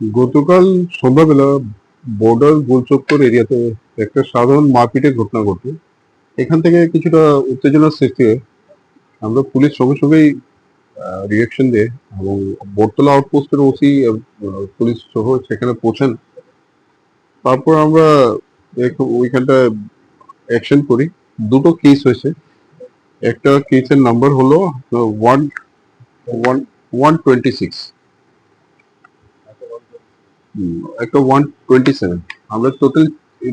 গতকাল সন্ধ্যাবেলা বর্ডার গোলচক্কর এরিয়াতে একটা সাধারণ মারপিটের ঘটনা ঘটে। এখান থেকে কিছুটা উত্তেজনার সৃষ্টি হয়। আমরা পুলিশ সঙ্গে সঙ্গেই রিয়াকশন দিয়ে এবং বটতলা আউটপোস্টের ওসি পুলিশ সহ সেখানে পৌঁছান। তারপর আমরা ওইখানটা অ্যাকশন করি। দুটো কেস হয়েছে। একটা কেসের নাম্বার হলো one one one twenty six একটা ওয়ান টোয়েন্টি সেভেন আমরা টোটাল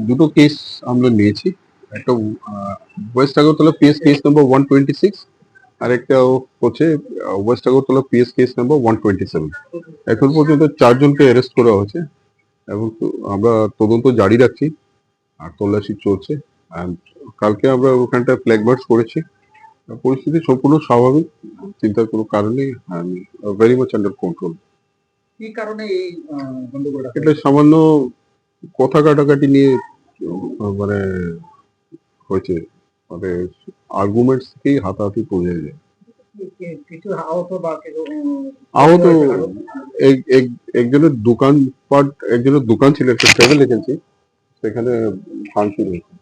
দুটো কেস আমরা নিয়েছি। একটা west Agartala PS case number one twenty six আর একটা হচ্ছে west Agartala PS case number one twenty seven এখন পর্যন্ত চারজনকে অ্যারেস্ট করা হয়েছে এবং আমরা তদন্ত জারি রাখছি আর তল্লাশি চলছে। কালকে আমরা ওখানটা ফ্ল্যাগ মার্চ করেছি। পরিস্থিতি সম্পূর্ণ স্বাভাবিক, চিন্তার কোনো কারণ নেই। ভেরি মাচ আন্ডার কন্ট্রোল কি কারণে এই গন্ডগোলটা এটা সামান্য কথা কাটাকাটি নিয়ে মানে হয়েছে। মানে আর্গুমেন্টস থেকেই হাতাহাতি পড়ে যায়। কিছু আহত বা আহত এক- এক- একজনের দোকান পাট একজনের দোকান ছিল একটা ট্রাভেল এজেন্সি সেখানে ভাঙচুর হয়েছে।